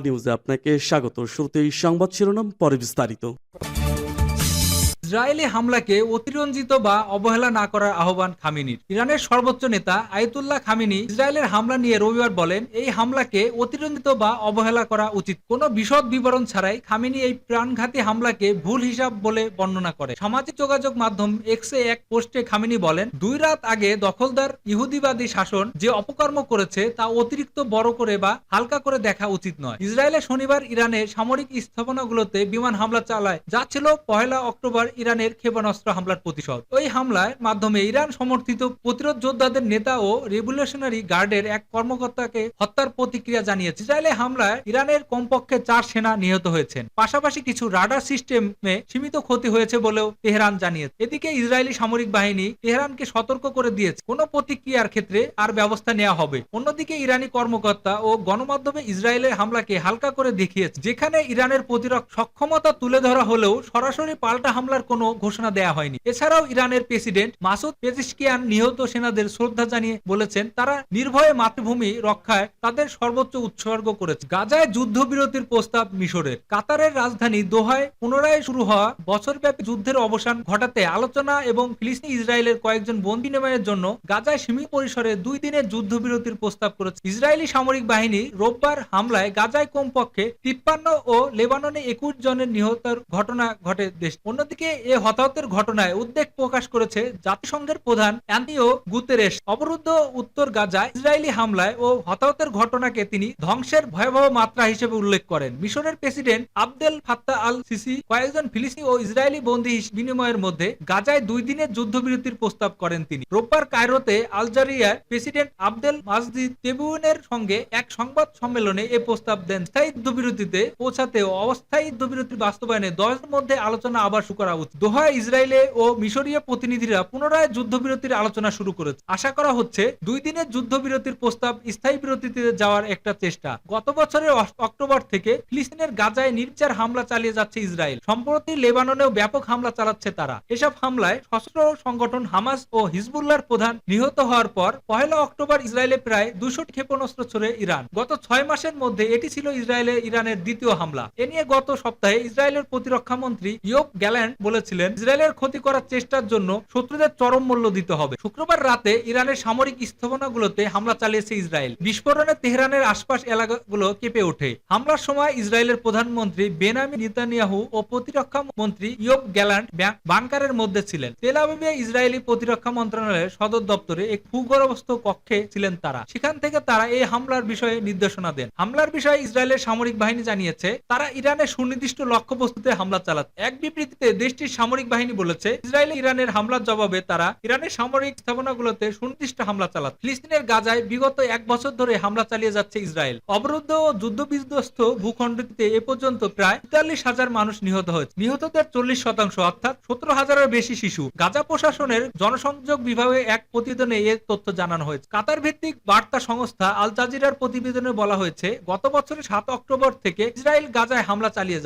নিউজে আপনাকে স্বাগত। শুরুতেই সংবাদ শিরোনাম পরে বিস্তারিত। ইসরায়েলি হামলাকে অতিরঞ্জিত বা অবহেলা না করার আহ্বান খামিনির। ইরানের সর্বোচ্চ নেতা আয়তুল্লাহ খামিনি ইসরায়েলের হামলা নিয়ে রবিবার বলেন, এই হামলাকে অতিরঞ্জিত বা অবহেলা করা উচিত। কোনো বিশদ বিবরণ ছাড়াই খামিনি এই প্রাণঘাতী হামলাকে ভুল হিসাব বলে বর্ণনা করে। সামাজিক যোগাযোগ মাধ্যম এক্সে এক পোস্টে খামিনি বলেন, দুই রাত আগে দখলদার ইহুদিবাদী শাসন যে অপকর্ম করেছে তা অতিরিক্ত বড় করে বা হালকা করে দেখা উচিত নয়। ইসরায়েলে শনিবার ইরানে সামরিক স্থাপনাগুলোতে বিমান হামলা চালায়। যা ছিল পহেলা অক্টোবর ইরানের ক্ষেপণাস্ত্র হামলার প্রতিশোধ। ওই হামলার মাধ্যমে ইরান সমর্থিত প্রতিরোধ যোদ্ধাদের নেতা ও রেভলিউশনারি গার্ডের এক কর্মকর্তাকে হত্যার প্রতিক্রিয়া জানিয়েছে। ইসরায়েলে হামলায় ইরানের কমপক্ষে চার সেনা নিহত হয়েছেন। পাশাপাশি কিছু রাডার সিস্টেমে সীমিত ক্ষতি হয়েছে বলেও তেহরান জানিয়েছে। এদিকে ইসরায়েলি সামরিক বাহিনী তেহরানকে সতর্ক করে দিয়েছে। কোনো প্রতিক্রিয়ার ক্ষেত্রে আর ব্যবস্থা নেওয়া হবে। অন্যদিকে ইরানি কর্মকর্তা ও গণমাধ্যমে ইসরায়েলের হামলাকে হালকা করে দেখিয়েছে। যেখানে ইরানের প্রতিরক্ষা সক্ষমতা তুলে ধরা হলেও সরাসরি পাল্টা হামলার কোনো ঘোষণা দেওয়া হয়নি। এছাড়াও ইরানের প্রেসিডেন্ট মাসুদ পেজিশকিয়ান নিহত সেনাদের শ্রদ্ধা জানিয়ে বলেছেন, তারা নির্ভয়ে মাতৃভূমি রক্ষায় তাদের সর্বোচ্চ উৎসর্গ করেছে। গাজায় যুদ্ধবিরতির প্রস্তাব মিশরের। কাতারের রাজধানী দোহায় পুনরায় শুরু হওয়া বছরব্যাপী যুদ্ধের অবসান ঘটাতে আলোচনা এবং ফিলিস্তিনি ইসরায়েলের কয়েকজন বন্দি নেমায়ের জন্য গাজায় সীমিত পরিসরে দুই দিনের যুদ্ধবিরতির প্রস্তাব করেছে। ইসরায়েলি সামরিক বাহিনী রোববার হামলায় গাজায় কমপক্ষে তিপ্পান্ন ও লেবাননে একুশ জনের নিহতের ঘটনা ঘটে দেশ। অন্যদিকে এ হতাহতের ঘটনায় উদ্বেগ প্রকাশ করেছে জাতিসংঘের প্রধান অ্যান্টিও গুতেরেস অবরুদ্ধ উত্তর গাজায় ইসরায়েলি হামলায় ও হতাহতের ঘটনাকে তিনি ধ্বংসের ভয়াবহ মাত্রা হিসেবে উল্লেখ করেন। মিশরের president Abdel Fattah al Sisi কয়েকজন ফিলিস্তিনি ও ইসরায়েলি বন্দী বিনিময়ের মধ্যে গাজায় দুই দিনের যুদ্ধবিরতির প্রস্তাব করেন তিনি। রোববার কায়রোতে আলজারিয়ার প্রেসিডেন্ট আবদেল মাজদিদ তেবুনের সঙ্গে এক সংবাদ সম্মেলনে এ প্রস্তাব দেন। স্থায়ী যুদ্ধবিরতিতে পৌঁছাতে অস্থায়ী যুদ্ধবিরতির বাস্তবায়নে দশের মধ্যে আলোচনা আবার শুরু করা দোহা, ইসরায়েলে ও মিশরীয় প্রতিনিধিরা পুনরায় যুদ্ধবিরতির আলোচনা শুরু করেছে। আশা করা হচ্ছে দুই দিনের যুদ্ধবিরতির প্রস্তাব স্থায়ী বিরতিতে যাওয়ার একটা চেষ্টা। গত বছরের অক্টোবর থেকে ফিলিস্তিনের গাজায় নির্চার হামলা চালিয়ে যাচ্ছে ইসরায়েল। সম্প্রতি লেবাননেও ব্যাপক হামলা চালাচ্ছে তারা। এসব হামলায় সশস্ত্র সংগঠন হামাস ও হিজবুল্লাহর প্রধান নিহত হওয়ার পর পহেলা অক্টোবর ইসরায়েলে প্রায় দুশো ক্ষেপণাস্ত্র ছড়ে ইরান। গত ছয় মাসের মধ্যে এটি ছিল ইসরায়েলে ইরানের দ্বিতীয় হামলা। এ নিয়ে গত সপ্তাহে ইসরায়েলের প্রতিরক্ষা মন্ত্রী ইয়োব গ্যাল্যান্ড বলেছিলেন, ইসরায়েলের ক্ষতি করার চেষ্টার জন্য শত্রুদের চরম মূল্য দিতে হবে। শুক্রবার রাতে ইরানের সামরিক স্থাপনাগুলোতে হামলা চালিয়েছে ইসরায়েল। বিস্ফোরণে তেহরানের আশপাশ এলাকাগুলো কেঁপে ওঠে। হামলার সময় ইসরায়েলের প্রধানমন্ত্রী বেনামি নেতানিয়াহু ও প্রতিরক্ষা মন্ত্রী ইয়োব গ্যালান্ট বাংকারের মধ্যে ছিলেন। তেল আবিবে ইসরায়েলি প্রতিরক্ষা মন্ত্রণালয়ের সদর দপ্তরে এক ভূগর্ভস্থ কক্ষে ছিলেন তারা। সেখান থেকে তারা এই হামলার বিষয়ে নির্দেশনা দেন। হামলার বিষয়ে ইসরায়েলের সামরিক বাহিনী জানিয়েছে, তারা ইরানের সুনির্দিষ্ট লক্ষ্য লক্ষ্যবস্তুতে হামলা চালাচ্ছে। এক বিবৃতিতে দেশটির সামরিক বাহিনী বলেছে, ইসরায়েল ইরানের হামলার জবাবে তারা ইরানের সামরিক স্থাপনাগুলোতে সুনির্দিষ্ট হামলা চালাত ফিলিস্তিনের গাজায় বিগত এক বছর ধরে হামলা চালিয়ে যাচ্ছে ইসরায়েল। অবরুদ্ধ ও যুদ্ধ বিধ্বস্ত ভূখণ্ডটিতে এ পর্যন্ত প্রায় তেতাল্লিশ হাজার মানুষ নিহত হয়েছে। নিহতদের চল্লিশ শতাংশ অর্থাৎ সতেরো হাজারের বেশি শিশু। গাজা প্রশাসনের জনসংযোগ বিভাগে এক প্রতিবেদনে এ তথ্য জানানো হয়েছে। কাতার ভিত্তিক বার্তা সংস্থা আল জাজিরার প্রতিবেদনে বলা হয়েছে, গত বছরের সাত অক্টোবর থেকে ইসরায়েল গাজায় হামলা চালিয়ে